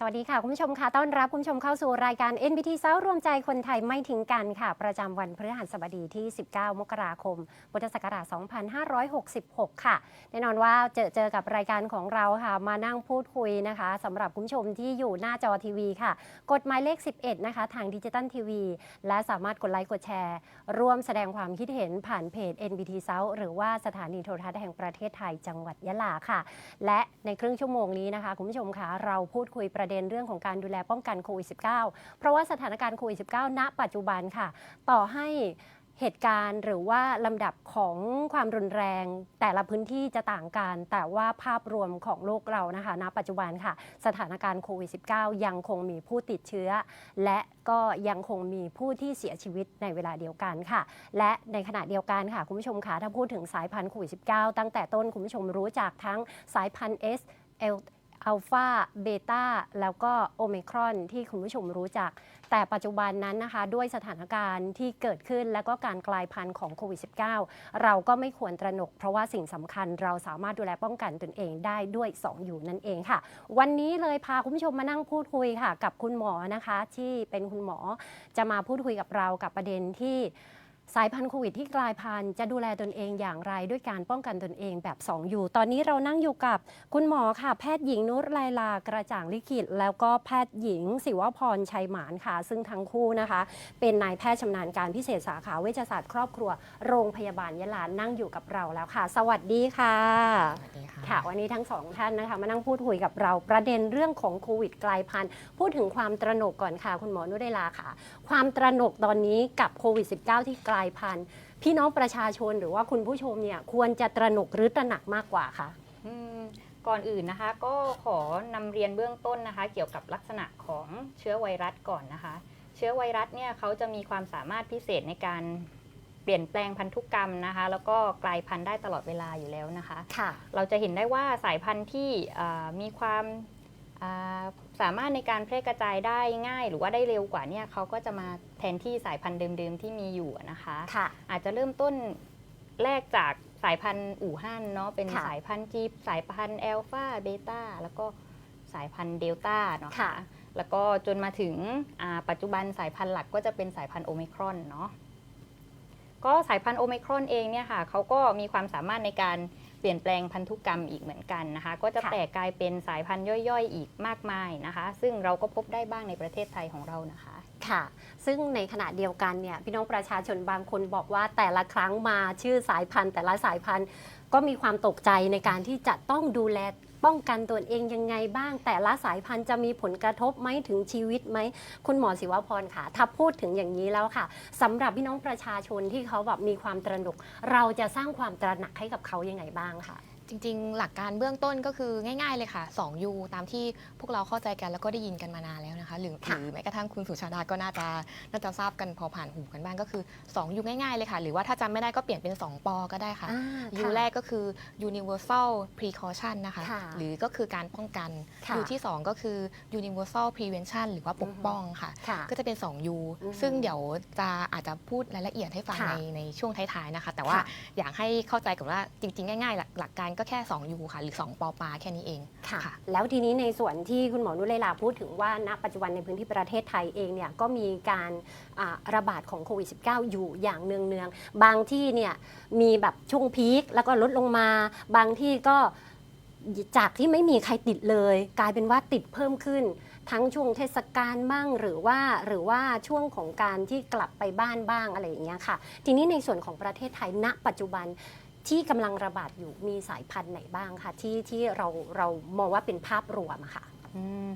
สวัสดีค่ะ คุณผู้ชมค่ะต้อนรับคุณผู้ชมเข้าสู่รายการ NBT เซารวมใจคนไทยไม่ทิ้งกันค่ะ ประจำวันพฤหัสบดีที่ 19 มกราคม พุทธศักราช 2566 ค่ะ แน่นอนว่าเจอเจอกับรายการของเราค่ะ มานั่งพูดคุยนะคะสำหรับคุณผู้ชมที่อยู่หน้าจอทีวีค่ะ กดหมายเลข 11 นะคะ ทางดิจิตัลทีวี และสามารถกดไลค์กดแชร์ ร่วมแสดงความคิดเห็นผ่านเพจ NBT South หรือว่าสถานีโทรทัศน์แห่งประเทศไทยจังหวัดยะลาค่ะ และในครึ่งชั่วโมงนี้นะคะคุณผู้ชมคะเราพูดคุยประเด็นเรื่องของการดูแลป้องกันโควิด -19 เพราะว่าสถานการณ์โควิด -19 ณ ปัจจุบันค่ะ ต่อให้เหตุการณ์หรือว่าลำดับของความรุนแรงแต่ละพื้นที่จะต่างกัน แต่ว่าภาพรวมของโลกเรานะคะณปัจจุบันค่ะ สถานการณ์โควิด -19 ยังคงมีผู้ติดเชื้อ และก็ยังคงมีผู้ที่เสียชีวิตในเวลาเดียวกันค่ะ และในขณะเดียวกันค่ะ คุณผู้ชมคะถ้าพูดถึงสายพันธุ์โควิด -19 ตั้งแต่ต้นคุณผู้ชมรู้จักทั้งสายพันธุ์ S L อัลฟาเบต้าแล้วก็โอเมครอนที่คุณผู้ชมรู้จัก แต่ปัจจุบันนั้นนะคะ ด้วยสถานการณ์ที่เกิดขึ้นและก็การกลายพันธุ์ของโควิด -19 เราก็ไม่ควรตระหนก เพราะว่าสิ่งสำคัญเราสามารถดูแลป้องกันตนเองได้ด้วย 2 อยู่นั่นเองค่ะ วันนี้เลยพาคุณผู้ชมมานั่งพูดคุยค่ะ กับคุณหมอนะคะ ที่เป็นคุณหมอจะมาพูดคุยกับเรากับประเด็นที่ สายพันธุ์โควิดที่กลายพันธุ์จะดูแลตนเองอย่างไรด้วยการป้องกันตนเองแบบ 2 อยู่ ตอนนี้เรานั่งอยู่กับคุณหมอค่ะ แพทย์หญิงนุชไลลากระจ่างลิขิต แล้วก็แพทย์หญิง ศิวพรชัยหมานค่ะ ซึ่งทั้งคู่นะคะ เป็นนายแพทย์ชำนาญการพิเศษสาขาเวชศาสตร์ครอบครัวโรงพยาบาลยะลานั่งอยู่กับเราแล้วค่ะ สวัสดีค่ะสวัสดีค่ะค่ะ วันนี้ทั้งสองท่านนะคะ มานั่งพูดคุยกับเราประเด็นเรื่องของโควิดกลายพันธุ์พูดถึงความตระหนกก่อนค่ะ คุณหมอนุชไดลาค่ะ ความตระหนกตอนนี้กับโควิด -19 ที่กลายพันธุ์ พี่น้องประชาชนหรือว่าคุณผู้ชมเนี่ยควรจะตระหนกหรือตระหนักมากกว่าคะอืมก่อนอื่นนะคะ ก็ขอนำเรียนเบื้องต้นนะคะ เกี่ยวกับลักษณะของเชื้อไวรัสก่อนนะคะ เชื้อไวรัสเนี่ยเขาจะมีความสามารถพิเศษในการเปลี่ยนแปลงพันธุกรรมนะคะ แล้วก็กลายพันธุ์ได้ตลอดเวลาอยู่แล้วนะคะ ค่ะ เราจะเห็นได้ว่าสายพันธุ์ที่อ่ามีความอ่า สามารถในการแพร่กระจายได้ง่าย หรือว่าได้เร็วกว่าเนี่ยเขาก็จะมาแทนที่สายพันธุ์เดิมๆที่มีอยู่นะคะค่ะอาจจะเริ่มต้นแรกจากสายพันธุ์อู่ฮั่นเนาะเป็นค่ะสายพันธุ์จีบสายพันธุ์แอลฟาเบต้าแล้วก็สายพันธุ์เดลต้าเนาะค่ะแล้วก็จนมาถึงอ่าปัจจุบันสายพันธุ์หลักก็จะเป็นสายพันธุ์โอมิครอนเนาะก็สายพันธุ์โอมิครอนเองเนี่ยค่ะเขาก็มีความสามารถในการ เปลี่ยนแปลงพันธุกรรมอีกเหมือนกันนะคะ ก็จะค่ะแตกกลายเป็นสายพันธุ์ย่อยๆ อีกมากมายนะคะ ซึ่งเราก็พบได้บ้างในประเทศไทยของเรานะคะค่ะ ซึ่งในขณะเดียวกันเนี่ยพี่น้องประชาชนบางคนบอกว่าแต่ละครั้งมาชื่อสายพันธุ์ แต่ละสายพันธุ์ก็มีความตกใจในการที่จะต้องดูแล ป้องกันตัวเองยังไงบ้าง แต่ละสายพันธุ์จะมีผลกระทบไหมถึงชีวิตไหม คุณหมอศิวพรค่ะ ถ้าพูดถึงอย่างนี้แล้วค่ะสำหรับพี่น้องประชาชนที่เขาแบบมีความตระหนก เราจะสร้างความตระหนักให้กับเขายังไงบ้างค่ะ จริงๆ หลักการเบื้องต้นก็คือง่าย ๆ เลยค่ะ 2U ตามที่พวกเราเข้าใจกันแล้วก็ได้ยินกันมานานแล้วนะคะ หรือค่ะหรือแม้กระทั่งคุณสุชาดาก็น่าจะน่าจะทราบกันพอผ่านหูกันบ้างก็คือ 2U ง่ายๆ เลยค่ะ หรือว่าถ้าจำไม่ได้ก็เปลี่ยนเป็น 2 ปอก็ได้ค่ะ อ่า U ค่ะแรกก็คือ universal precaution นะคะ ค่ะหรือก็คือการป้องกัน ค่ะ U ที่ 2 ก็คือ universal prevention หรือว่าปกป้องค่ะ ค่ะ ก็จะเป็น 2U อืมซึ่งเดี๋ยวจะอาจจะพูดรายละเอียดให้ฟังค่ะในในช่วงท้ายๆนะคะ แต่ว่าค่ะ อยากให้เข้าใจกับว่าจริงๆ ง่ายๆ หลักหลักการก็แค่ 2U ค่ะ หรือ 2 ปอปาแค่นี้เองค่ะค่ะ แล้วทีนี้ในส่วนที่คุณหมอนุเลลาพูดถึงว่าณปัจจุบันในพื้นที่ประเทศไทยเองเนี่ยก็มีการอ่าระบาดของโควิด -19 อยู่อย่างเนืองๆ บางที่เนี่ยมีแบบช่วงพีคแล้วก็ลดลงมา บางที่ก็จากที่ไม่มีใครติดเลย กลายเป็นว่าติดเพิ่มขึ้น ทั้งช่วงเทศกาลบ้างหรือว่าหรือว่าช่วงของการที่กลับไปบ้านบ้างอะไรอย่างเงี้ยค่ะ ทีนี้ในส่วนของประเทศไทยณ ปัจจุบัน ที่กำลังระบาดอยู่มีสายพันธุ์ไหนบ้างคะที่ที่เราเรามองว่าเป็นภาพรวมอะค่ะ อืม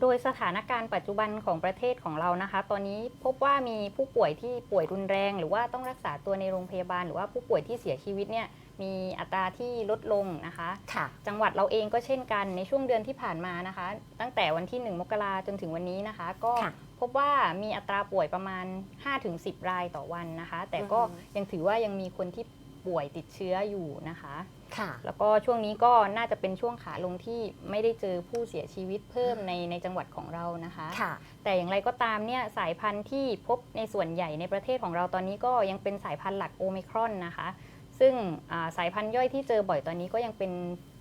โดยสถานการณ์ปัจจุบันของประเทศของเรานะคะ ตอนนี้พบว่ามีผู้ป่วยที่ป่วยรุนแรง หรือว่าต้องรักษาตัวในโรงพยาบาล หรือว่าผู้ป่วยที่เสียชีวิตเนี่ยมีอัตราที่ลดลงนะคะ ค่ะ จังหวัดเราเองก็เช่นกันในช่วงเดือนที่ผ่านมานะคะ ตั้งแต่วันที่ 1 มกราจนถึงวันนี้นะคะ ก็ค่ะพบว่ามีอัตราป่วยประมาณ 5-10 รายต่อวันนะคะ แต่ก็อือฮึ ยังถือว่ายังมีคนที่ ป่วยติดเชื้ออยู่นะคะ ค่ะ แล้วก็ช่วงนี้ก็น่าจะเป็นช่วงขาลงที่ไม่ได้เจอผู้เสียชีวิตเพิ่มในในจังหวัดของเรานะคะ ค่ะ แต่อย่างไรก็ตามเนี่ยสายพันธุ์ที่พบในส่วนใหญ่ในประเทศของเราตอนนี้ก็ยังเป็นสายพันธุ์หลักโอมิครอนนะคะ ซึ่งอ่าสายพันธุ์ย่อยที่เจอบ่อยตอนนี้ก็ยังเป็น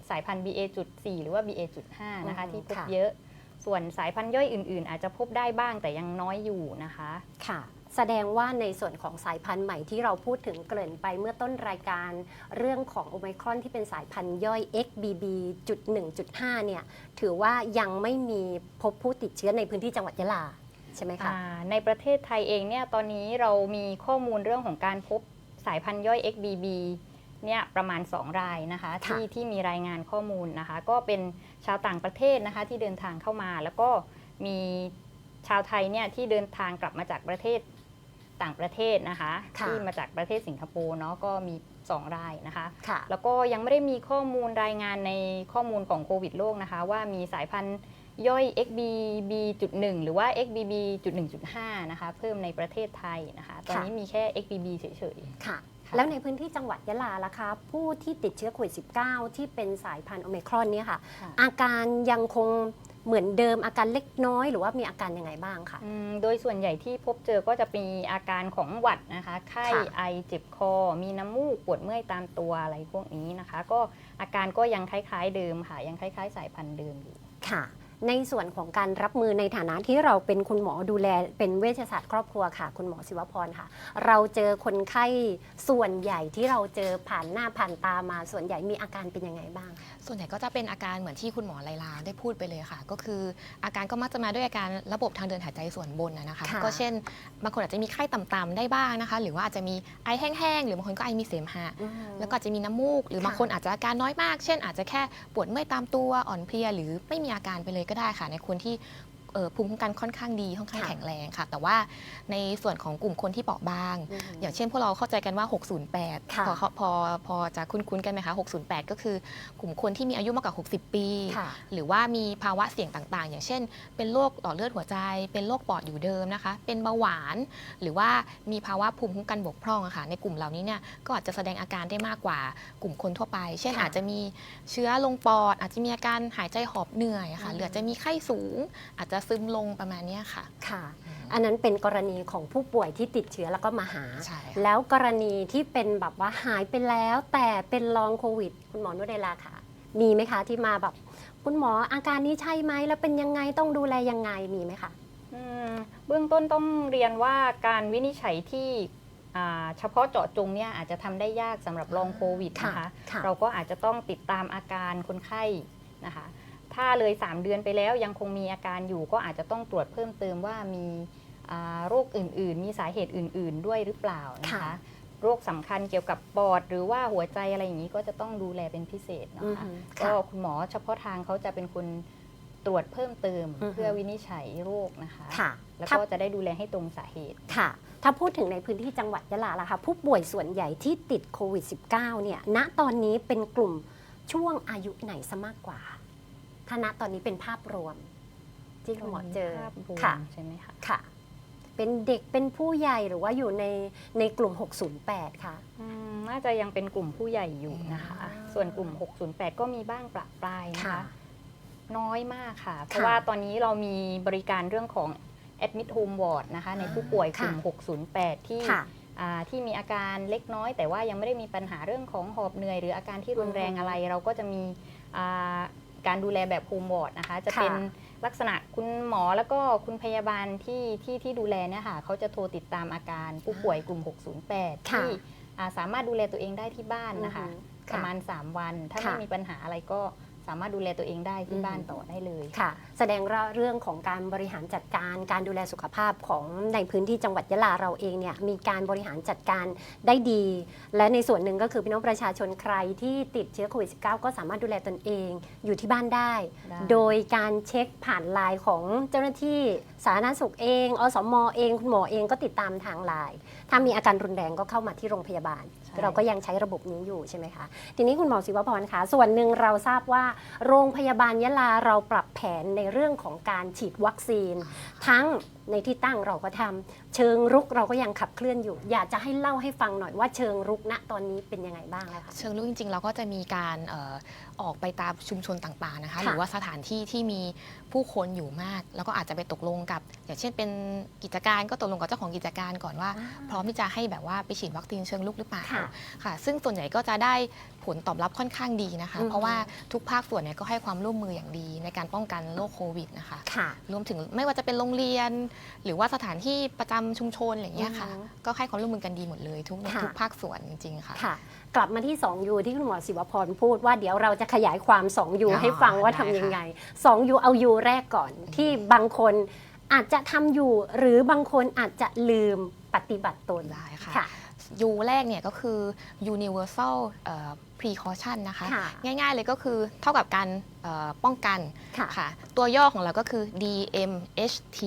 สายพันธุ์ BA.4 หรือว่า BA.5 นะคะอืมที่พบค่ะ เยอะ ส่วนสายพันธุ์ย่อยอื่น ๆ อาจจะพบได้บ้างแต่ยังน้อยอยู่นะคะ ค่ะ แสดงว่าในส่วนของสายพันธุ์ใหม่ที่เราพูดถึงเกริ่นไปเมื่อต้นรายการ เรื่องของโอไมครอนที่เป็นสายพันธุ์ย่อย XBB.1.5 เนี่ยถือว่ายังไม่มีพบผู้ติดเชื้อในพื้นที่จังหวัดยะลาใช่ไหมคะอ่าในประเทศไทยเองเนี่ยตอนนี้เรามีข้อมูลเรื่องของการพบสายพันธุ์ย่อย XBB เนี่ยประมาณ 2 รายนะคะค่ะที่ที่มีรายงานข้อมูลนะคะ ก็เป็นชาวต่างประเทศนะคะที่เดินทางเข้ามา แล้วก็มีชาวไทยเนี่ยที่เดินทางกลับมาจากประเทศ ต่างประเทศนะคะค่ะที่มาจากประเทศสิงคโปร์เนาะก็มี 2 รายนะคะค่ะแล้วก็ยังไม่ได้มีข้อมูลรายงานในข้อมูลของโควิดโลกนะคะ ว่ามีสายพันธุ์ย่อย XBB.1 หรือว่า XBB.1.5 นะคะ เพิ่มในประเทศไทยนะคะ ตอนนี้มีแค่ XBB เฉยค่ะค่ะ แล้วในพื้นที่จังหวัดยะลาล่ะคะ ผู้ที่ติดเชื้อโควิด -19 ที่เป็นสายพันธุ์โอไมครอนเนี่ยค่ะค่ะ อาการยังคง เหมือนเดิมอาการเล็กน้อย หรือว่ามีอาการยังไงบ้างคะๆอืมโดยส่วนใหญ่ที่พบเจอก็จะมีอาการของหวัดนะคะ ไข้ค่ะไอเจ็บคอ มีน้ำมูกปวดเมื่อยตามตัวอะไรพวกนี้นะคะ ก็อาการก็ยังคล้ายๆเดิมค่ะ ยังคล้ายๆ สายพันธุ์เดิมอยู่ ค่ะ ในส่วนของการรับมือในฐานะที่เราเป็นคุณหมอดูแลเป็นเวชศาสตร์ครอบครัวค่ะ คุณหมอศิวพรค่ะ เราเจอคนไข้ส่วนใหญ่ที่เราเจอผ่านหน้าผ่านตามาส่วนใหญ่มีอาการเป็นยังไงบ้าง ส่วนใหญ่ก็จะเป็นอาการเหมือนที่คุณหมอไลลาได้พูดไปเลยค่ะ ก็คืออาการก็มักจะมาด้วยอาการระบบทางเดินหายใจส่วนบนนะนะคะค่ะก็เช่นบางคนอาจจะมีไข้ต่ำๆได้บ้างนะคะ หรือว่าอาจจะมีไอแห้งๆหรือบางคนก็ไอมีเสมหะอืมแล้วก็อาจจะมีน้ำมูก หรือค่ะบางคนอาจจะอาการน้อยมาก เช่น อาจจะแค่ปวดเมื่อยตามตัวอ่อนเพลียหรือไม่มีอาการไปเลยก็ได้ค่ะในคนที่ ภูมิคุ้มกันค่อนข้างดีค่อนข้างค่ะแข็งแรงค่ะ แต่ว่าในส่วนของกลุ่มคนที่เปราะบางอืมอย่างเช่นพวกเราเข้าใจกันว่า 608ค่ะพอเขาพอพอจะคุ้นๆกันไหมคะ 608 ก็คือกลุ่มคนที่มีอายุมากกว่า 60 ปีค่ะหรือว่ามีภาวะเสี่ยงต่างๆ อย่างเช่น เป็นโรคหลอดเลือดหัวใจ เป็นโรคปอดอยู่เดิมนะคะ เป็นเบาหวาน หรือว่ามีภาวะภูมิคุ้มกันบกพร่องอะค่ะ ในกลุ่มเหล่านี้เนี่ยก็อาจจะแสดงอาการได้มากกว่ากลุ่มคนทั่วไป เช่นค่ะอาจจะมีเชื้อลงปอด อาจจะมีอาการหายใจหอบเหนื่อยอะค่ะอืมหรืออาจจะมีไข้สูง อาจจะซึมลงประมาณเนี้ยค่ะ ค่ะ อันนั้นเป็นกรณีของผู้ป่วยที่ติดเชื้อแล้วก็มาหา ใช่ค่ะ แล้วกรณีที่เป็นแบบว่าหายไปแล้ว แต่เป็นลองโควิด คุณหมอนุเดลาค่ะ มีไหมคะที่มาแบบ คุณหมออาการนี้ใช่ไหมแล้วเป็นยังไงต้องดูแลยังไงมีไหมคะ อืมเบื้องต้นต้องเรียนว่าการวินิจฉัยที่อ่าเฉพาะเจาะจงเนี่ยอาจจะทำได้ยากสำหรับลองโควิดนะคะ ค่ะเราก็อาจจะต้องติดตามอาการคนไข้นะคะ ถ้าเลย 3 เดือนไปแล้วยังคงมีอาการอยู่ก็อาจจะต้องตรวจเพิ่มเติมว่ามีอ่าโรคอื่น ๆ มีสาเหตุอื่น ๆ ด้วยหรือเปล่านะคะค่ะโรคสำคัญเกี่ยวกับปอด หรือว่าหัวใจอะไรอย่างนี้ก็จะต้องดูแลเป็นพิเศษอืนะอคะฮึก็ค่ะคุณหมอเฉพาะทางเขาจะเป็นคนตรวจเพิ่มเติมอือฮึเพื่อวินิจฉัยโรคนะคะค่ะแล้วถ้าก็จะได้ดูแลให้ตรงสาเหตุค่ะ ถ้าพูดถึงในพื้นที่จังหวัดยะลาล่ะคะผู้ป่วยส่วนใหญ่ที่ติดโควิด -19 เนี่ยณตอนนี้เป็นกลุ่มช่วงอายุไหนซะมากกว่า ถ้าณตอนนี้เป็นภาพรวม ที่คุณหมอเจอภาพรวมค่ะใช่ไหมคะค่ะ เป็นเด็กเป็นผู้ใหญ่หรือว่าอยู่ในในกลุ่ม 608 ค่ะ อืมน่าจะยังเป็นกลุ่มผู้ใหญ่อยู่นะคะ อ่าส่วนกลุ่ม 608 ก็มีบ้างประปรายนะค่ะคะน้อยมากค่ะ เพราะว่าตอนนี้เรามีบริการเรื่องของ admit home ward นะคะ ในผู้ป่วยกลุ่ม608 ที่ ค่ะ อ่าที่มีอาการเล็กน้อย แต่ว่ายังไม่ได้มีปัญหาเรื่องของหอบเหนื่อย หรืออาการที่รุนแรงอะไร เราก็จะมีอ่า การดูแลแบบโฮมวอร์ดนะคะ จะเป็นค่ะลักษณะคุณหมอแล้วก็คุณพยาบาลที่ที่ที่ดูแลเนี่ยค่ะเขาจะโทรติดตามอาการผู้ป่วยกลุ่ม 608ค่ะที่อ่าสามารถดูแลตัวเองได้ที่บ้านนะคะอือฮึประมาณ 3 วัน ถ้าไม่ค่ะมีปัญหาอะไรก็ สามารถดูแลตัวเองได้ที่บ้านต่อได้เลยค่ะ แสดงว่าเรื่องของการบริหารจัดการการดูแลสุขภาพของในพื้นที่จังหวัดยะลาเราเองเนี่ยมีการบริหารจัดการได้ดี และในส่วนหนึ่งก็คือพี่น้องประชาชนใครที่ติดเชื้อโควิด -19 ก็สามารถดูแลตนเองอยู่ที่บ้านได้ ได้ โดยการเช็คผ่านไลน์ของเจ้าหน้าที่สาธารณสุขเอง อสมเอง คุณหมอเองก็ติดตามทางไลน์ถ้ามีอาการรุนแรงก็เข้ามาที่โรงพยาบาลใช่ เราก็ยังใช้ระบบนี้อยู่ใช่ไหมคะ ทีนี้คุณหมอศิวพรคะส่วนหนึ่งเราทราบว่า โรงพยาบาลยะลาเราปรับแผนในเรื่องของการฉีดวัคซีน ทั้ง ในที่ตั้งเราก็ทำเชิงรุกเราก็ยังขับเคลื่อนอยู่ อยากจะให้เล่าให้ฟังหน่อยว่าเชิงรุกณตอนนี้เป็นยังไงบ้างแล้วคะเชิงลุกจริงๆ เราก็จะมีการเอ่อออกไปตามชุมชนต่างๆนะคะค่ะหรือว่าสถานที่ที่มีผู้คนอยู่มาก แล้วก็อาจจะไปตกลงกับ อย่างเช่นเป็นกิจการก็ตกลงกับเจ้าของกิจการก่อนว่า พร้อมที่จะให้แบบว่าไปฉีดวัคซีนเชิงลุกหรือเปล่าค่ะค่ะซึ่งส่วนใหญ่ก็จะได้ ผลตอบรับค่อนข้างดีนะคะอือฮึเพราะว่าทุกภาคส่วนเนี่ยก็ให้ความร่วมมืออย่างดีในการป้องกันโรคโควิดนะคะ ค่ะรวมถึงไม่ว่าจะเป็นโรงเรียน หรือว่าสถานที่ประจำชุมชนอะไรอย่างเงี้ยค่ะ อือฮึก็ให้ความร่วมมือกันดีหมดเลยทุกค่ะ ทุกภาคส่วนจริงๆค่ะ ค่ะ กลับมาที่ 2U ที่คุณหมอศิวพรพูดว่าเดี๋ยวเราจะขยายความ 2U อ๋อให้ฟังว่าได้ทำค่ะยังไง 2U เอา U แรกก่อน ที่บางคนอาจจะทำอยู่ หรือบางคนอาจจะลืมปฏิบัติตนได้ค่ะค่ะยูแรกเนี่ยก็คือ universal เอ่อ precaution นะคะ ค่ะง่ายๆเลยก็คือเท่ากับการเอ่อป้องกันค่ะค่ะ ตัวย่อของเราก็คือ DMHT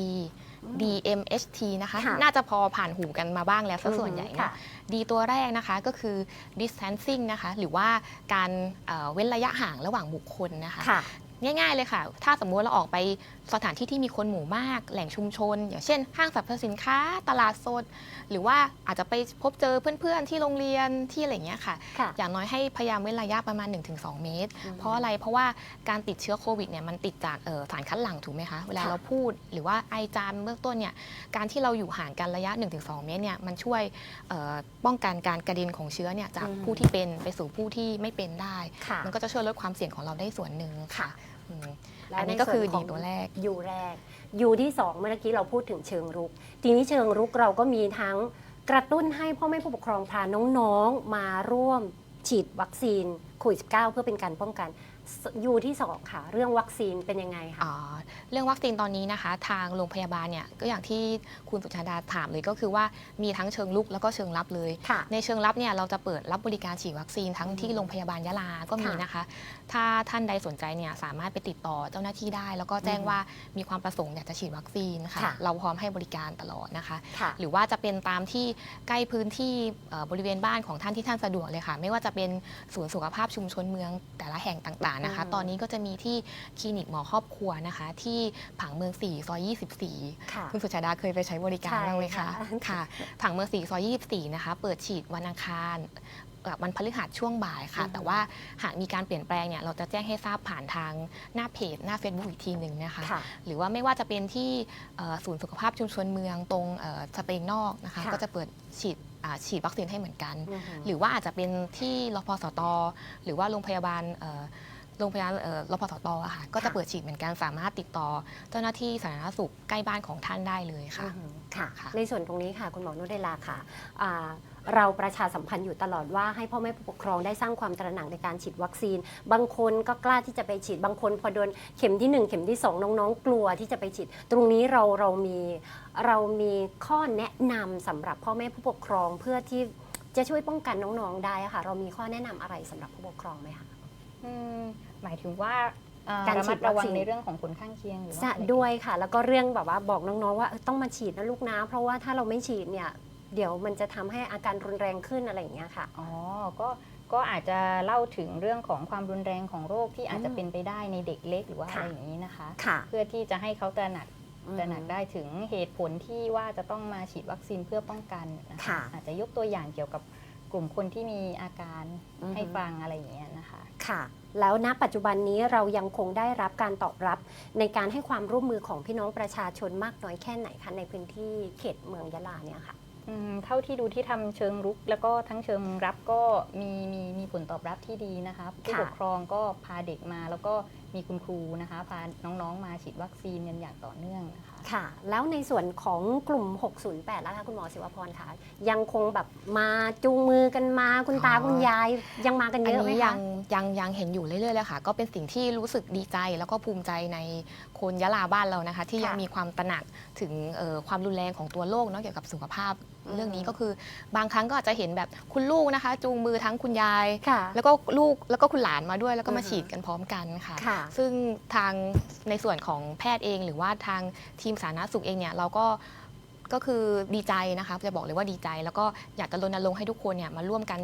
อืม DMHT นะคะ ค่ะ น่าจะพอผ่านหูกันมาบ้างแล้วซะส่วนใหญ่ค่ะเนาะ D ตัวแรกนะคะก็คือ distancing นะคะ หรือว่าการเอ่อเว้นระยะห่างระหว่างบุคคลนะคะ ค่ะ ง่ายๆเลยค่ะ ถ้าสมมุติเราออกไปสถานที่ที่มีคนหมู่มาก แหล่งชุมชน อย่างเช่น ห้างสรรพสินค้า ตลาดสด หรือว่าอาจจะไปพบเจอเพื่อนๆ ที่โรงเรียนที่อะไรอย่างเงี้ยค่ะ ค่ะอย่างน้อยให้พยายามเว้นระยะประมาณ 1-2 เมตร อืมเพราะอะไร เพราะว่าการติดเชื้อโควิดเนี่ยมันติดจากเอ่อสารคัดหลั่งถูกไหมคะ เวลาค่ะ เราพูดหรือว่าไอจามเบื้องต้นเนี่ย การที่เราอยู่ห่างกันระยะ 1-2 เมตรเนี่ยมันช่วยเอ่อป้องกันการกระเด็นของเชื้อเนี่ยจากอืมผู้ที่เป็นไปสู่ผู้ที่ไม่เป็นได้ ค่ะ มันก็จะช่วยลดความเสี่ยงของเราได้ส่วนหนึ่งค่ะ อืมและอันนี้ในก็คือส่นขดีงตัวแรกยูแรกยูที่สองเมื่อกี้เราพูดถึงเชิงรุก ทีนี้เชิงรุกเราก็มีทั้งกระตุ้นให้พ่อแม่ผู้ปกครองพาน้องๆมาร่วมฉีดวัคซีนโควิด -19 เพื่อเป็นการป้องกัน ยูที่สองค่ะ เรื่องวัคซีนเป็นยังไงคะ อ่าเรื่องวัคซีนตอนนี้นะคะ ทางโรงพยาบาลเนี่ยก็อย่างที่คุณสุชาดาถามเลยก็คือว่ามีทั้งเชิงลุกแล้วก็เชิงรับเลย ค่ะ ในเชิงรับเนี่ยเราจะเปิดรับบริการฉีดวัคซีนทั้งที่โรงพยาบาลยะลาก็มีค่ะนะคะ ถ้าท่านใดสนใจเนี่ยสามารถไปติดต่อเจ้าหน้าที่ได้ แล้วก็แจ้งอืมว่ามีความประสงค์อยากจะฉีดวัคซีนค่ะ ค่ะ เราพร้อมให้บริการตลอดนะคะ ค่ะ หรือว่าจะเป็นตามที่ใกล้พื้นที่เอ่อบริเวณบ้านของท่านที่ท่านสะดวกเลยค่ะ ไม่ว่าจะเป็นศูนย์สุขภาพชุมชนเมืองแต่ละแห่งต่างๆนะคะอืมตอนนี้ก็จะมีที่คลินิกหมอครอบครัวนะคะ ที่ผังเมือง 4 ซอย24ค่ะคุณสุชาดาเคยไปใช้บริการใช่บ้างไหมค่ะคะค่ะ ผังเมือง 4 ซอย 24 นะคะ เปิดฉีดวันอังคารกับวันพฤหัสช่วงบ่ายค่ะ อือฮึแต่ว่าหากมีการเปลี่ยนแปลงเนี่ยเราจะแจ้งให้ทราบผ่านทางหน้าเพจหน้า Facebook อีกทีหนึ่งนะคะ ค่ะ หรือว่าไม่ว่าจะเป็นที่เอ่อศูนย์สุขภาพชุมชนเมืองตรงเอ่อสเตงนอกนะคะ ค่ะ ก็จะเปิดฉีดอ่าฉีดวัคซีนให้เหมือนกันอือหือหรือว่าอาจจะเป็นที่รพสต หรือว่าโรงพยาบาลเอ่อ โรงพยาบาลเอ่อรพสตอะค่ะก็จะค่ะเปิดฉีดเหมือนกันสามารถติดต่อ เจ้าหน้าที่สาธารณสุขใกล้บ้านของท่านได้เลยค่ะอือหือค่ะ ค่ะ ในส่วนตรงนี้ค่ะ คุณหมอนุเดลาค่ะอ่าเราประชาสัมพันธ์อยู่ตลอดว่าให้พ่อแม่ผู้ปกครองได้สร้างความตระหนักในการฉีดวัคซีน บางคนก็กล้าที่จะไปฉีดบางคนพอโดนเข็มที่ 1 เข็มที่ 2 น้องๆ กลัวที่จะไปฉีด ตรงนี้เราเรามีเรามีข้อแนะนำสำหรับพ่อแม่ผู้ปกครองเพื่อที่จะช่วยป้องกันน้องๆได้อะค่ะ เรามีข้อแนะนำอะไรสำหรับผู้ปกครองไหมคะ อืม หมายถึงว่าเอ่อการระฉีมัดดระวัวัคซีงนในเรื่องของผลข้างเคียงหรือว่าจะอะไร ด้วยค่ะ แล้วก็เรื่องแบบว่าบอกน้องๆว่าเออต้องมาฉีดนะลูกนะ เพราะว่าถ้าเราไม่ฉีดเนี่ย เดี๋ยวมันจะทำให้อาการรุนแรงขึ้นอะไรอย่างเงี้ยค่ะ อ๋อ ก็ ก็อาจจะเล่าถึงเรื่องของความรุนแรงของโรคที่อาจจะอืมเป็นไปได้ในเด็กเล็กหรือว่าอะค่ะ ไรอย่างนี้นะคะ ค่ะเพื่อที่จะให้เขาตระหนักตระหนักได้ถึงเหตุผลที่ว่าจะต้องมาฉีดวัคซีนเพื่อป้องกันนะคะค่ะ อาจจะยกตัวอย่างเกี่ยวกับ กลุ่มคนที่มีอาการอือฮึให้ฟังอะไรอย่างเงี้ยนะคะ ค่ะ แล้วณปัจจุบันนี้เรายังคงได้รับการตอบรับในการให้ความร่วมมือของพี่น้องประชาชนมากน้อยแค่ไหนคะในพื้นที่เขตเมืองยะลาเนี่ยค่ะอืมเท่าที่ดูที่ทำเชิงรุก แล้วก็ทั้งเชิงรับก็มีมีมีผลตอบรับที่ดีนะคะผู้ค่ะปกครองก็พาเด็กมาแล้วก็มีคุณครูนะคะ พาน้องๆมาฉีดวัคซีนกันอย่างต่อเนื่องนะคะ ค่ะ แล้วในส่วนของกลุ่ม 608 แล้วค่ะคุณหมอศิวพรค่ะยังคงแบบมาจูงมือกันมาคุณตาอ๋อคุณยายยังมากันอัเยนอะไหมนี้คะ ยังยังยังเห็นอยู่เรื่อยๆเลยค่ะ ก็เป็นสิ่งที่รู้สึกดีใจแล้วก็ภูมิใจใน คนยะลาบ้านเรานะคะ ที่ยังค่ะมีความตระหนักถึงเอ่อความรุนแรงของตัวโรคเนาะเกี่ยวกับสุขภาพอืมเรื่องนี้ก็คือบางครั้งก็อาจจะเห็นแบบคุณลูกนะคะ จูงมือทั้งคุณยายค่ะแล้วก็ลูกแล้วก็คุณหลานมาด้วย แล้วก็มาอือฮึฉีดกันพร้อมกันค่ะค่ะ ซึ่งทางในส่วนของแพทย์เอง หรือว่าทางทีมสาธารณสุขเองเนี่ยเราก็ ก็คือดีใจนะคะจะบอกเลยว่าดีใจ แล้วก็อยากจะรณรงค์ให้ทุกคนเนี่ยมาร่วมกัน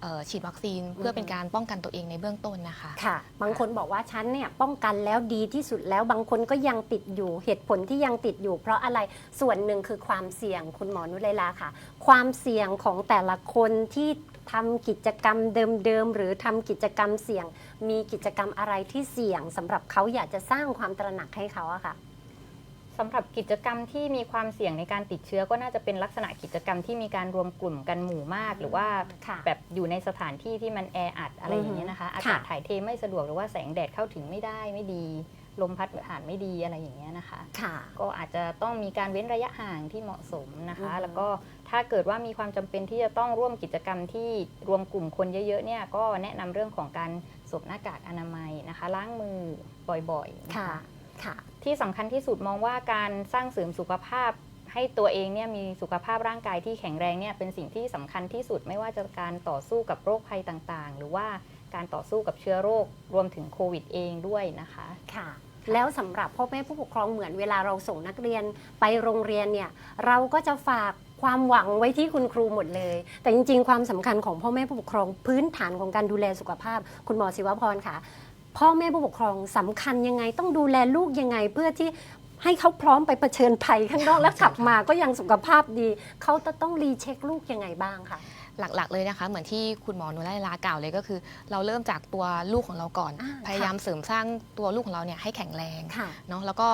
เอ่อฉีดวัคซีน เพื่อเป็นการป้องกันตัวเองในเบื้องต้นนะคะ ค่ะ บางคนบอกว่าฉันเนี่ยป้องกันแล้วดีที่สุดแล้วบางคนก็ยังติดอยู่เหตุผลที่ยังติดอยู่ เพราะอะไรส่วนหนึ่งคือความเสี่ยงคุณหมอนุเลลาค่ะ ความเสี่ยงของแต่ละคนที่ทำกิจกรรมเดิมๆหรือทำกิจกรรมเสี่ยง มีกิจกรรมอะไรที่เสี่ยงสำหรับเขาอยากจะสร้างความตระหนักให้เขาอะค่ะ สำหรับกิจกรรมที่มีความเสี่ยงในการติดเชื้อก็น่าจะเป็นลักษณะกิจกรรมที่มีการรวมกลุ่มกันหมู่มาก หรือว่าค่ะแบบอยู่ในสถานที่ที่มันแออัดอะไรอย่างเงี้ยนะคะอือฮึอากาศถ่ายเทไม่สะดวกหรือว่าแสงแดดเข้าถึงไม่ได้ไม่ดี ลมพัดผ่านไม่ดีอะไรอย่างเงี้ยนะคะ ค่ะ ก็อาจจะต้องมีการเว้นระยะห่างที่เหมาะสมนะคะ อือฮึแล้วก็ถ้าเกิดว่ามีความจำเป็นที่จะต้องร่วมกิจกรรมที่รวมกลุ่มคนเยอะๆเนี่ยก็แนะนำเรื่องของการสวมหน้ากากอนามัยนะคะ ล้างมือบ่อยๆนะค่ะ คะค่ะ ที่สำคัญที่สุดมองว่าการสร้างเสริมสุขภาพให้ตัวเองเนี่ยมีสุขภาพร่างกายที่แข็งแรงเนี่ยเป็นสิ่งที่สำคัญที่สุดไม่ว่าจะการต่อสู้กับโรคภัยต่างๆ หรือว่าการต่อสู้กับเชื้อโรครวมถึงโควิดเองด้วยนะคะ ค่ะ แล้วสำหรับพ่อแม่ผู้ปกครองเหมือนเวลาเราส่งนักเรียนไปโรงเรียนเนี่ยเราก็จะฝากความหวังไว้ที่คุณครูหมดเลย แต่จริง ๆ ความสำคัญของพ่อแม่ผู้ปกครองพื้นฐานของการดูแลสุขภาพ คุณหมอศิวพรค่ะ พ่อแม่ผู้ปกครองสำคัญยังไง ต้องดูแลลูกยังไง เพื่อที่ให้เขาพร้อมไปเผชิญภัยข้างนอกแล้วกลับมาก็ยังสุขภาพดี เขาจะต้องรีเช็คลูกยังไงบ้างคะ หลักๆเลยนะคะ เหมือนที่คุณหมอนุไลลากล่าวเลยก็คือ เราเริ่มจากตัวลูกของเราก่อน อ่าพยายามเสริมสร้างตัวลูกของเราเนี่ยให้แข็งแรงค่ะ เนาะแล้วก็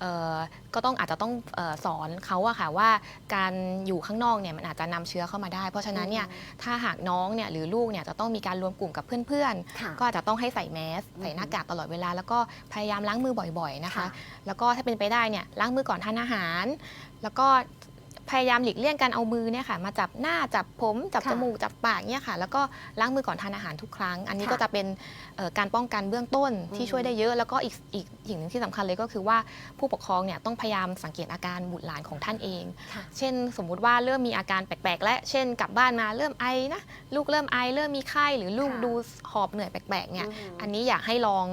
เอ่อก็ต้องอาจจะต้องเออสอนเขาอะค่ะว่าการอยู่ข้างนอกเนี่ยมันอาจจะนำเชื้อเข้ามาได้ เพราะฉะนั้นเนี่ยถ้าหากน้องเนี่ยหรือลูกเนี่ยจะต้องมีการรวมกลุ่มกับเพื่อนค่ะๆก็อาจจะต้องให้ใส่แมสอืมใส่หน้ากากตลอดเวลา แล้วก็พยายามล้างมือบ่อยๆนะคะ ค่ะแล้วก็ถ้าเป็นไปได้เนี่ยล้างมือก่อนทานอาหาร แล้วก็ พยายามหลีกเลี่ยงการเอามือเนี่ยค่ะ มาจับหน้าจับผมจับค่ะจมูกจับปากเนี่ยค่ะ แล้วก็ล้างมือก่อนทานอาหารทุกครั้ง อันนี้ค่ะก็จะเป็นเอ่อการป้องกันเบื้องต้นที่อืมช่วยได้เยอะแล้วก็อีกอีกสิ่งหนึ่งที่สำคัญเลยก็คือว่าผู้ปกครองเนี่ยต้องพยายามสังเกตอาการบุตรหลานของท่านเองค่ะเช่น สมมุติว่าเริ่มมีอาการแปลกๆ และเช่นกลับบ้านมาเริ่มไอนะลูกเริ่มไอเริ่มมีไข้หรือลูกค่ะดูหอบเหนื่อยแปลกๆเนี่ยอืมอันนี้อยากให้ลอง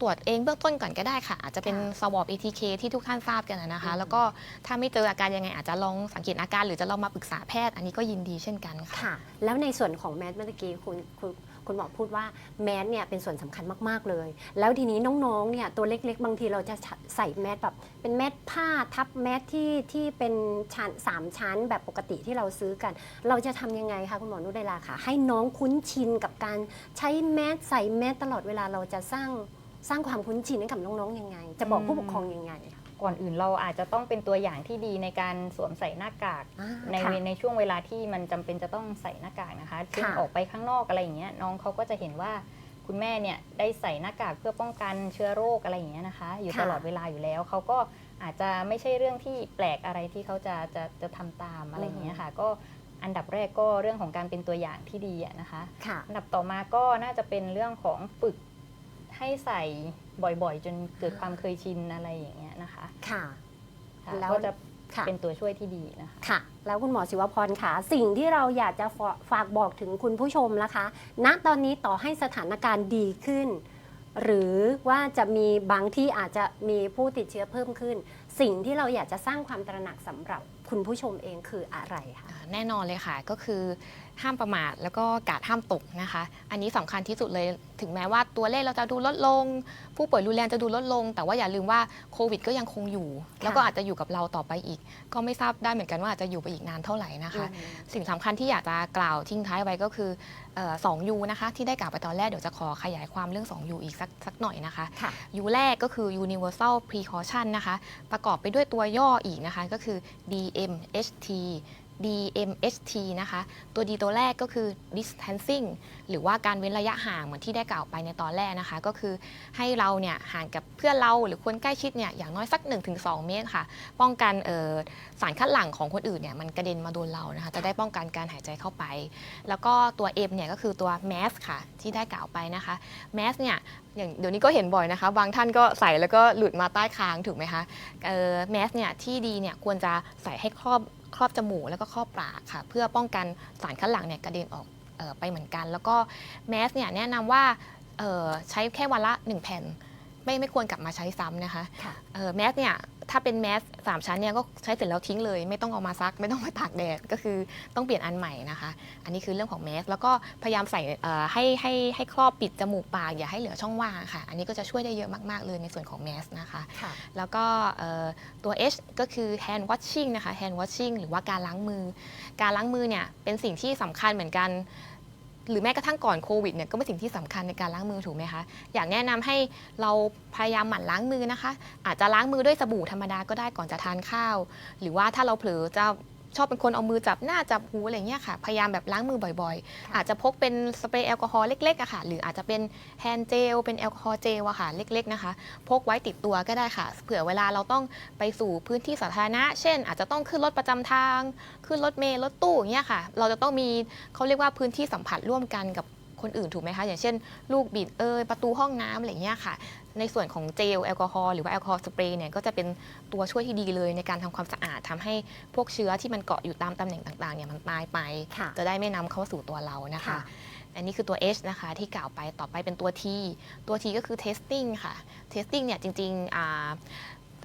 ตรวจเองเบื้องต้นก่อนก็ได้ค่ะ อาจจะเป็นค่ะสวอป ATK ที่ทุกท่านทราบกันนะนะคะอืมแล้วก็ถ้าไม่เจออาการยังไงอาจจะลองสังเกตอาการ หรือจะลองมาปรึกษาแพทย์ อันนี้ก็ยินดีเช่นกันค่ะ ค่ะ แล้วในส่วนของแมสเมื่อกี้คุณคุณคุณหมอพูดว่าแมสเนี่ยเป็นส่วนสำคัญมาก ๆ เลย แล้วทีนี้น้องๆเนี่ยตัวเล็ก ๆ บางทีเราจะใส่แมสแบบเป็นแมสผ้าทับแมสที่ที่เป็นชั้นสามชั้นแบบปกติที่เราซื้อกัน เราจะทำยังไงคะคุณหมอนุไดลาค่ะ ให้น้องคุ้นชินกับการใช้แมสใส่แมสตลอดเวลาเราจะสร้าง สร้างความคุ้นชินให้กับน้องๆยังไง จะบอกผู้ปกครองยังไงคะ ก่อนอื่นเราอาจจะต้องเป็นตัวอย่างที่ดีในการสวมใส่หน้ากากอ่าในค่ะในช่วงเวลาที่มันจำเป็นจะต้องใส่หน้ากากนะคะซึ่งค่ะออกไปข้างนอกอะไรอย่างเงี้ยน้องเขาก็จะเห็นว่าคุณแม่เนี่ยได้ใส่หน้ากากเพื่อป้องกันเชื้อโรคอะไรอย่างเงี้ยนะคะ อยู่ค่ะ ตลอดเวลาอยู่แล้วเขาก็อาจจะไม่ใช่เรื่องที่แปลกอะไรที่เขาจะจะจะทำตามอะไรอย่างเงี้ยค่ะ ก็อันดับแรกก็เรื่องของการเป็นตัวอย่างที่ดีอะนะคะ ค่ะ อันดับต่อมาก็น่าจะเป็นเรื่องของฝึก ให้ใส่บ่อยๆ จนเกิดความเคยชินอะไรอย่างเงี้ยนะคะค่ะค่ะแล้ว ก็จะค่ะเป็นตัวช่วยที่ดีนะคะ ค่ะ แล้วคุณหมอศิวพรค่ะ สิ่งที่เราอยากจะฝาฝากบอกถึงคุณผู้ชมนะคะ ณตอนนี้ต่อให้สถานการณ์ดีขึ้น หรือว่าจะมีบางที่อาจจะมีผู้ติดเชื้อเพิ่มขึ้น สิ่งที่เราอยากจะสร้างความตระหนักสำหรับคุณผู้ชมเองคืออะไรคะ อ่าแน่นอนเลยค่ะก็คือ ห้ามประมาทแล้วก็กาดห้ามตกนะคะ อันนี้สำคัญที่สุดเลยถึงแม้ว่าตัวเลขเราจะดูลดลง ผู้ป่วยรุนแรงจะดูลดลง แต่ว่าอย่าลืมว่าโควิดก็ยังคงอยู่ แล้วก็อาจจะอยู่กับเราต่อไปอีก ก็ไม่ทราบได้เหมือนกันว่าอาจจะอยู่ไปอีกนานเท่าไหร่นะคะ สิ่งสำคัญที่อยากจะกล่าวทิ้งท้ายไว้ก็คือสองยูนะคะ ที่ได้กล่าวไปตอนแรกเดี๋ยวจะขอขยายความเรื่อง 2U อีกสักสักหน่อยนะคะค่ะยูแรกก็คือ universal precaution นะคะ ประกอบไปด้วยตัวย่ออีกนะคะก็คือ DMHT DMHT นะคะ ตัวดีตัวแรกก็คือ distancing หรือว่าการเว้นระยะห่างเหมือนที่ได้กล่าวไปในตอนแรกนะคะ ก็คือให้เราเนี่ยห่างกับเพื่อนเราหรือคนใกล้ชิดเนี่ยอย่างน้อยสัก 1-2 เมตรค่ะ ป้องกันเอ่อสารคัดหลั่งของคนอื่นเนี่ยมันกระเด็นมาโดนเรานะคะ จะได้ป้องกันการหายใจเข้าไป แล้วก็ตัว M เนี่ยก็คือตัว mask ค่ะที่ได้กล่าวไปนะคะ mask เนี่ยอย่างเดี๋ยวนี้ก็เห็นบ่อยนะคะ บางท่านก็ใส่แล้วก็หลุดมาใต้คางถูกไหมคะเอ่อ mask เนี่ยที่ดีเนี่ยควรจะใส่ให้ครอบ ครอบจมูกแล้วก็ครอบปากค่ะ เพื่อป้องกันสารคัดหลั่งเนี่ยกระเด็นออกออไปเหมือนกัน แล้วก็แมสเนี่ยแนะนำว่าใช้แค่วันละ 1 แผ่น ไม่ไม่ควรกลับมาใช้ซ้ำนะคะค่ะ เออแมสเนี่ยถ้าเป็นแมสสามชั้นเนี่ยก็ใช้เสร็จแล้วทิ้งเลย ไม่ต้องเอามาซัก ไม่ต้องมาตากแดดก็คือต้องเปลี่ยนอันใหม่นะคะ อันนี้คือเรื่องของแมสแล้วก็พยายามใส่เอ่อให้ให้ให้ครอบปิดจมูกปากอย่าให้เหลือช่องว่างค่ะ อันนี้ก็จะช่วยได้เยอะมากๆเลยในส่วนของแมสนะคะ ค่ะ แล้วก็เอ่อตัว H ก็คือ hand washing นะคะ hand washing หรือว่าการล้างมือ การล้างมือเนี่ยเป็นสิ่งที่สำคัญเหมือนกัน หรือแม้กระทั่งก่อนโควิดเนี่ยก็เป็นสิ่งที่สำคัญในการล้างมือถูกไหมคะอยากแนะนำให้เราพยายามหมั่นล้างมือนะคะ อาจจะล้างมือด้วยสบู่ธรรมดาก็ได้ก่อนจะทานข้าว หรือว่าถ้าเราเผลอจะ ชอบเป็นคนเอามือจับหน้าจับหูอะไรเงี้ยค่ะ พยายามแบบล้างมือบ่อยๆค่ะอาจจะพกเป็นสเปรย์แอลกอฮอล์เล็กๆอะค่ะ หรืออาจจะเป็นแฮนด์เจล เป็นแอลกอฮอล์เจลอะค่ะ เล็กๆนะคะ พกไว้ติดตัวก็ได้ค่ะ เผื่อเวลาเราต้องไปสู่พื้นที่สาธารณะ เช่น อาจจะต้องขึ้นรถประจำทาง ขึ้นรถเมล์ รถตู้อย่างเงี้ยค่ะ เราจะต้องมีเขาเรียกว่าพื้นที่สัมผัสร่วมกันกับคนอื่นถูกไหมคะ อย่างเช่น ลูกบิดเอยประตูห้องน้ำอะไรเงี้ยค่ะ ในส่วนของเจลแอลกอฮอล์หรือว่าแอลกอฮอล์สเปรย์เนี่ยก็จะเป็นตัวช่วยที่ดีเลยในการทำความสะอาดทำให้พวกเชื้อที่มันเกาะอยู่ตามตำแหน่งต่างๆเนี่ยมันตายไปค่ะจะได้ไม่นำเข้าสู่ตัวเรานะคะค่ะอันนี้คือตัว H นะคะที่กล่าวไปต่อไปเป็นตัว T ตัว T ก็คือ testing ค่ะ testing เนี่ยจริงๆอ่า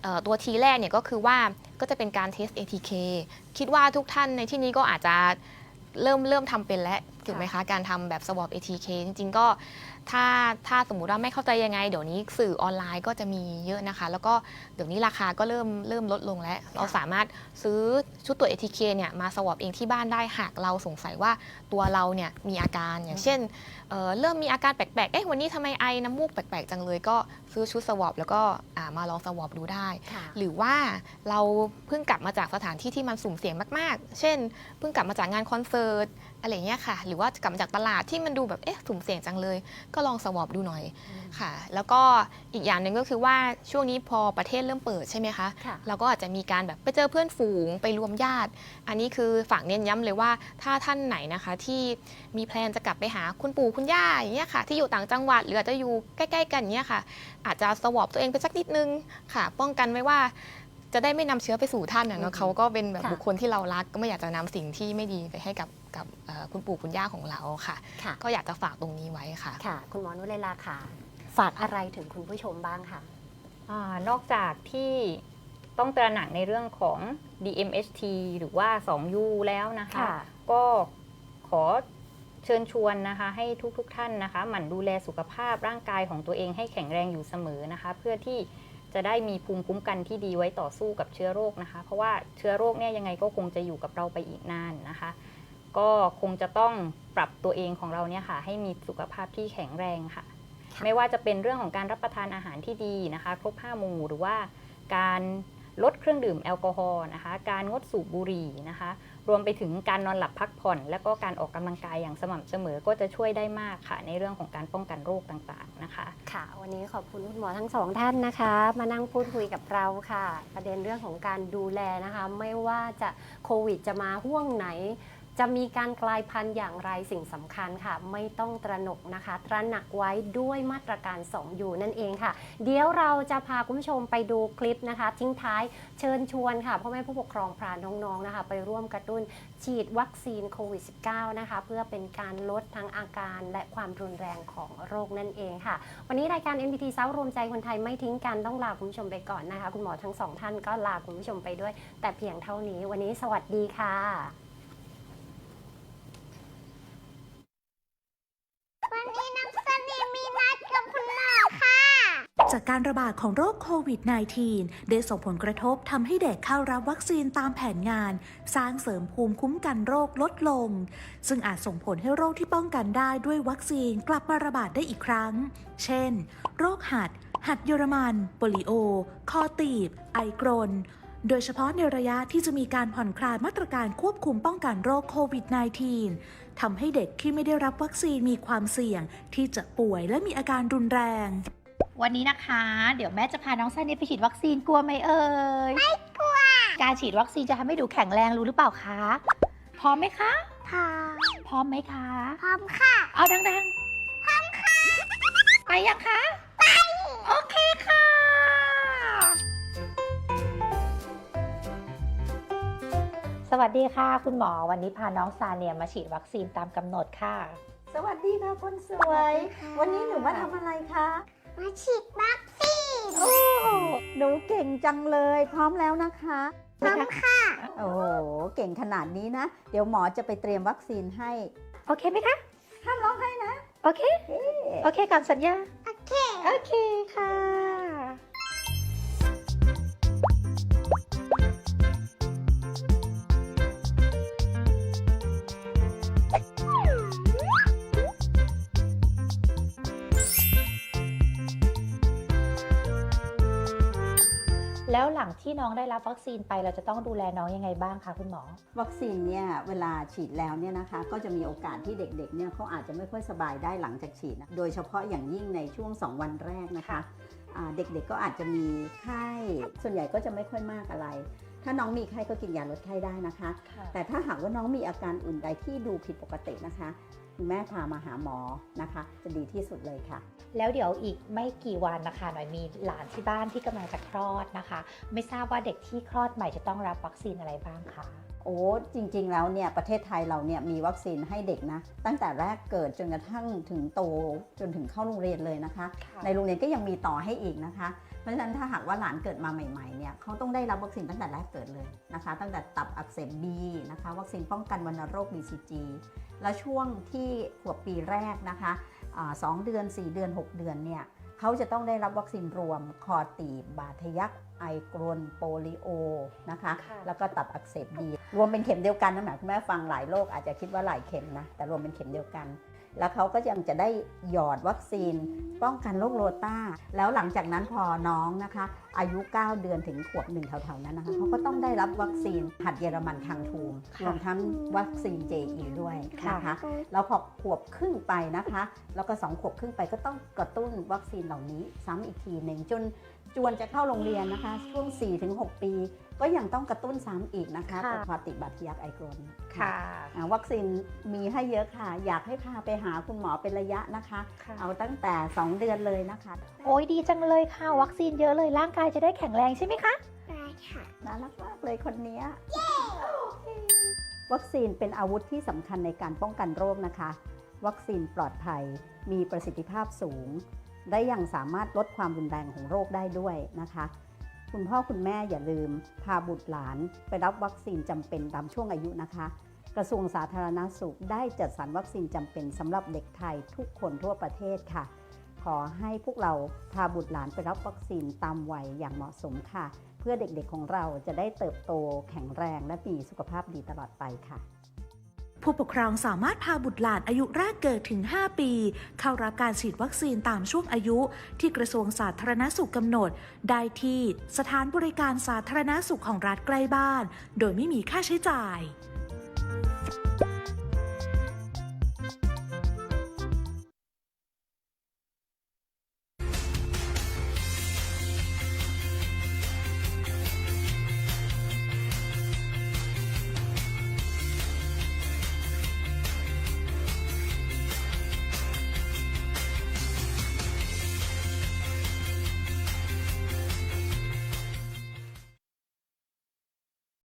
เอ่อตัว T แรกเนี่ยก็คือว่าก็จะเป็นการ test ATK คิดว่าทุกท่านในที่นี้ก็อาจจะเริ่มเริ่มทำเป็นแล้วถูกไหมคะ การทำแบบ swab ATK จริงๆ ก็ถ้าถ้าสมมุติว่าไม่เข้าใจยังไง เดี๋ยวนี้สื่อออนไลน์ก็จะมีเยอะนะคะ แล้วก็เดี๋ยวนี้ราคาก็เริ่มเริ่มลดลงแล้ว เราสามารถซื้อชุดตรวจ ATK เนี่ยมา swab เองที่บ้านได้หากเราสงสัยว่าตัวเราเนี่ยมีอาการอย่างเช่นเอ่อเริ่มมีอาการแปลกๆ เอ๊ะวันนี้ทำไมไอน้ำมูกแปลกๆ จังเลยก็ซื้อชุดสวอปแล้วก็อ่ามาลองสวอปดูได้ค่ะหรือว่าเราเพิ่งกลับมาจากสถานที่ที่มันสุ่มเสี่ยงมาก ๆ เช่น เพิ่งกลับมาจากงานคอนเสิร์ต อะไรเงี้ยค่ะ หรือว่ากลับมาจากตลาดที่มันดูแบบเอ๊ะสุ่มเสี่ยงจังเลย ก็ลองสวอปดูหน่อยค่ะ แล้วก็อีกอย่างหนึ่งก็คือว่าช่วงนี้พอประเทศเริ่มเปิดใช่ไหมคะค่ะเราก็อาจจะมีการแบบไปเจอเพื่อนฝูงไปรวมญาติ อันนี้คือฝากเน้นย้ำเลยว่าถ้าท่านไหนนะคะที่มีแพลนจะกลับไปหาคุณปู่คุณย่าอย่างเงี้ยค่ะที่อยู่ต่างจังหวัดหรืออาจจะอยู่ใกล้ๆกันเงี้ยค่ะ อาจจะสวอปตัวเองไปสักนิดนึงค่ะ ป้องกันไว้ว่า จะได้ไม่นำเชื้อไปสู่ท่านนะอืเนาะมเขาก็เป็นแบบค่ะ บุคคลที่เรารักก็ไม่อยากจะนำสิ่งที่ไม่ดีไปให้กับ กับเอ่อคุณปู่คุณย่าของเราค่ะค่ะ ก็อยากจะฝากตรงนี้ไว้ค่ะค่ะ คุณหมอนุเลลาค่ะ ฝากอะไรถึงคุณผู้ชมบ้างค่ะอานอกจากที่ต้องตระหนักในเรื่องของ DMHT หรือว่า 2U แล้วนะคะค่ะก็ขอเชิญชวนนะคะ ให้ทุกๆทท่านนะคะ หมั่นดูแลสุขภาพร่างกายของตัวเองให้แข็งแรงอยู่เสมอนะคะ เพื่อที่จะได้มีภูมิคุ้มกันที่ดีไว้ต่อสู้กับเชื้อโรคนะคะ เพราะว่าเชื้อโรคเนี่ยยังไงก็คงจะอยู่กับเราไปอีกนานนะคะ ก็คงจะต้องปรับตัวเองของเราเนี่ยค่ะ ให้มีสุขภาพที่แข็งแรงค่ะค่ะไม่ว่าจะเป็นเรื่องของการรับประทานอาหารที่ดีนะคะ ครบ5หมู่หรือว่าการลดเครื่องดื่มแอลกอฮอล์นะคะ การงดสูบบุหรี่นะคะ รวมไปถึงการนอนหลับพักผ่อน และก็การออกกำลังกายอย่างสม่ำเสมอก็จะช่วยได้มากค่ะ ในเรื่องของการป้องกันโรคต่างๆนะคะ ค่ะ วันนี้ขอบคุณคุณหมอทั้งสองท่านนะคะ มานั่งพูดคุยกับเราค่ะ ประเด็นเรื่องของการดูแลนะคะ ไม่ว่าจะโควิดจะมาห่วงไหน จะมีการกลายพันธุ์อย่างไรสิ่งสำคัญค่ะ ไม่ต้องตระหนกนะคะ ตระหนักไว้ด้วยมาตรการ 2 อยู่นั่นเองค่ะ เดี๋ยวเราจะพาคุณผู้ชมไปดูคลิปนะคะ ทิ้งท้ายเชิญชวนค่ะพ่อแม่ผู้ปกครองพาน้องๆนะคะ ไปร่วมกระตุ้นฉีดวัคซีนโควิด -19 นะคะ เพื่อเป็นการลดทั้งอาการและความรุนแรงของโรคนั่นเองค่ะ วันนี้รายการ NPT เซารวมใจคนไทยไม่ทิ้งกันต้องลาคุณผู้ชมไปก่อนนะคะ คุณหมอทั้งสองท่านก็ลาคุณผู้ชมไปด้วย แต่เพียงเท่านี้วันนี้สวัสดีค่ะ วันนี้น้องซันนี่มีนัดกับคุณหมอค่ะ จากการระบาดของโรคโควิด -19 ได้ส่งผลกระทบทำให้เด็กเข้ารับวัคซีนตามแผนงาน สร้างเสริมภูมิคุ้มกันโรคลดลง ซึ่งอาจส่งผลให้โรคที่ป้องกันได้ด้วยวัคซีนกลับมาระบาดได้อีกครั้ง เช่น โรคหัด หัดเยอรมัน โปลิโอ คอตีบ ไอกรน โดยเฉพาะในระยะที่จะมีการผ่อนคลายมาตรการควบคุมป้องกันโรคโควิด -19 ทำให้เด็กที่ไม่ได้รับวัคซีนมีความเสี่ยง ที่จะป่วยและมีอาการรุนแรง วันนี้นะคะ เดี๋ยวแม่จะพาน้องซันนี่ไปฉีดวัคซีนกลัวไหมเอ่ย ไม่กลัว การฉีดวัคซีนจะทำให้ดูแข็งแรงรู้หรือเปล่าคะ พร้อมไหมคะ พร้อม พร้อมไหมคะ พร้อมค่ะ เอาดังๆ พร้อมค่ะ ไปยังคะ ไป โอเคค่ะ สวัสดีค่ะ คุณหมอวันนี้พาน้องซาเนียมาฉีดวัคซีนตามกำหนดค่ะ สวัสดีค่ะคนสวย วันนี้หนูมาทำอะไรคะ มาฉีดวัคซีโอ้หนูเก่งจังเลยพร้อมแล้วนะคะพร้อมค่ะ โอ้โหเก่งขนาดนี้นะ เดี๋ยวหมอจะไปเตรียมวัคซีนให้ โอเคไหมคะห้ามร้องไห้นะ โอเค โอเคกับสัญญา โอเค โอเคค่ะ หลังที่น้องได้รับวัคซีนไปเราจะต้องดูแลน้องยังไงบ้างคะคุณหมอ วัคซีนเนี่ยเวลาฉีดแล้วเนี่ยนะคะ ก็จะมีโอกาสที่เด็กๆเนี่ยเขาอาจจะไม่ค่อยสบายได้หลังจากฉีดนะโดยเฉพาะอย่างยิ่งในช่วง 2 วันแรกนะคะอ่าเด็กๆก็อาจจะมีไข้ส่วนใหญ่ก็จะไม่ค่อยมากอะไร ถ้าน้องมีไข้ก็กินยาลดไข้ได้นะคะ แต่ถ้าหากว่าน้องมีอาการอื่นใดที่ดูผิดปกตินะคะคุณแม่พามาหาหมอนะคะ จะดีที่สุดเลยค่ะ แล้วเดี๋ยวอีกไม่กี่วันนะคะหน่อยมีหลานที่บ้านที่กำลังจะคลอดนะคะ ไม่ทราบว่าเด็กที่คลอดใหม่จะต้องรับวัคซีนอะไรบ้างคะโอ้จริงๆแล้วเนี่ยประเทศไทยเราเนี่ยมีวัคซีนให้เด็กนะ ตั้งแต่แรกเกิดจนกระทั่งถึงโตจนถึงเข้าโรงเรียนเลยนะคะ ในโรงเรียนก็ยังมีต่อให้อีกนะคะ เพราะฉะนั้นถ้าหากว่าหลานเกิดมาใหม่ๆเนี่ยเขาต้องได้รับวัคซีนตั้งแต่แรกเกิดเลยนะคะ ตั้งแต่ตับอักเสบบีนะคะ วัคซีนป้องกันวัณโรค BCG แล้วช่วงที่ขวบปีแรกนะคะอาสองเดือน 4 เดือน 6 เดือนเนี่ยเขาจะต้องได้รับวัคซีนรวมคอตีบบาดทะยักไอกรนโปลิโอนะคะค่ะแล้วก็ตับอักเสบบีรวมเป็นเข็มเดียวกันนะหมายคุณแม่ฟังหลายโรคอาจจะคิดว่าหลายเข็มนะ แต่รวมเป็นเข็มเดียวกัน แล้วเขาก็ยังจะได้หยอดวัคซีน ป้องกันโรคโรตาแล้วหลังจากนั้นพอน้องนะคะ อายุ 9 เดือนถึงขวบหนึ่งแถวๆนั้นนะคะเขาก็ต้องได้รับวัคซีนหัดเยอรมันทางทูมค่ะรวมทั้งวัคซีน JE ด้วยค่ะนะคะแล้วพอขวบครึ่งไปนะคะ แล้วก็ 2 ขวบครึ่งไปก็ต้องกระตุ้นวัคซีนเหล่านี้ ซ้ำอีกทีหนึ่งจนจวนจะเข้าโรงเรียนนะคะ ช่วง 4-6 ปีก็ยังต้องกระตุ้นซ้ำอีกนะคะค่ะพอติดบาดทะยักไอกรนค่ะอ่าวัคซีนมีให้เยอะค่ะ อยากให้พาไปหาคุณหมอเป็นระยะนะคะ ค่ะเอาตั้งแต่ 2 เดือนเลยนะคะ โอ้ยดีจังเลยค่ะ วัคซีนเยอะเลยร่างกายจะได้แข็งแรงใช่ไหมคะ ได้ค่ะ น่ารักมากเลยคนเนี้ยวัคซีนเป็นอาวุธที่สำคัญในการป้องกันโรคนะคะ วัคซีนปลอดภัย มีประสิทธิภาพสูงและยังสามารถลดความรุนแรงของโรคได้ด้วยนะคะ คุณพ่อคุณแม่อย่าลืม พาบุตรหลานไปรับวัคซีนจำเป็นตามช่วงอายุนะคะ กระทรวงสาธารณาสุขได้จัดสรรวัคซีนจำเป็นสำหรับเด็กไทยทุกคนทั่วประเทศค่ะ ขอให้พวกเราพาบุตรหลานไปรับวัคซีนตามวัยอย่างเหมาะสมค่ะ เพื่อเด็กๆของเราจะได้เติบโตแข็งแรงและมีสุขภาพดีตลอดไปค่ะ ผู้ปกครองสามารถพาบุตรหลานอายุแรกเกิดถึง 5 ปี เข้ารับการฉีดวัคซีนตามช่วงอายุ ที่กระทรวงสาธารณสุขกำหนด ได้ที่สถานบริการสาธารณสุขของรัฐใกล้บ้าน โดยไม่มีค่าใช้จ่าย